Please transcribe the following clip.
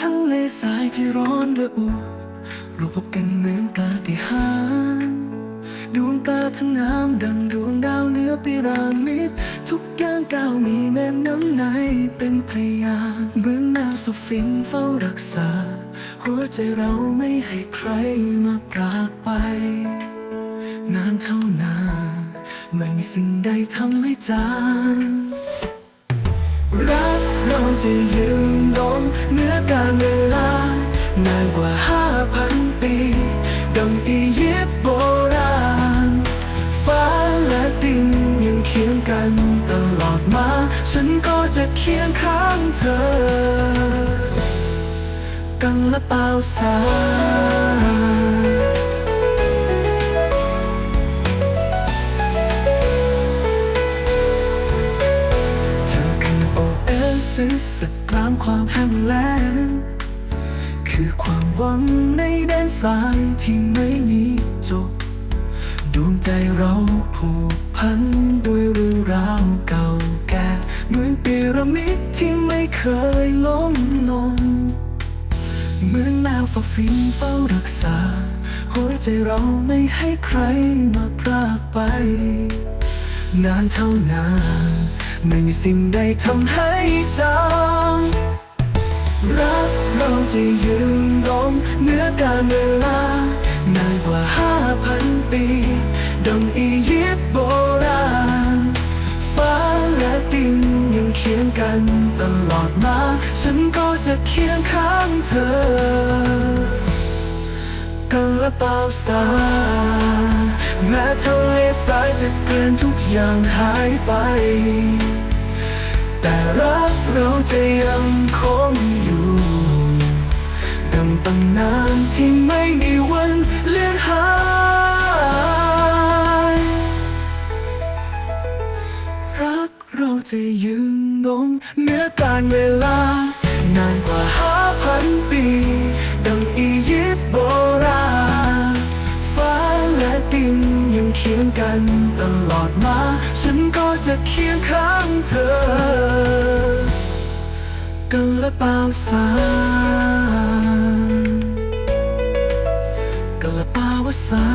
ทะเลทรายที่ร้อนระอุเราพบกันเหมือนปาฏิหาริย์ดวงตาทั้งน้ำดังดวงดาวเหนือปิรามิดทุกย่างก้าวมีแม่น้ำในเป็นพยานเหมือนนางสฟิงเฝ้ารักษา หัวใจเราไม่ให้ใครมาปราบไป นานเท่านานไม่มีสิ่งใดทำให้จางรัก เราจะยืนยงเหนือการเวลานานกว่าห้าพันปีดังอียิปต์โบราณ ฟ้าและดินยังเคียงกันตลอดมา ฉันก็จะเคียงข้างเธอ กังและเปล่าสา ซิสสักกลางความแห้งแล้งคือความหวังในแดนสายที่ไม่มีจบ ดวงใจเราผูกพันด้วยเรื่องราวเก่าแก่เหมือนพีระมิดที่ไม่เคยล้มลงเหมือนแมวฝาฟินเฝ้ารักษา หัวใจเราไม่ให้ใครมาพรากไป นานเท่านาน ไม่มีสิ่งใดทำให้จางรักเราจะยืนยงเหนือการเวลานานกว่าห้าพันปีดังอียิปต์โบราณ ฟ้าและดินยังเคียงกันตลอดมา ฉันก็จะเคียงข้างเธอกันและเปล่าสาแม้ทะเลท รายจะเกลื่อนทุกอย่างหายไป แต่รักเราจะยังคงอยู่ดังตำนานที่ไม่มีวันเลือนหาย รักเราจะยืนยงเหนือการเวลานานกว่าห้าพันปี กันตลอดมา ฉันก็จะเคียงข้างเธอ กันและเปล่าสากันและเปล่าวสา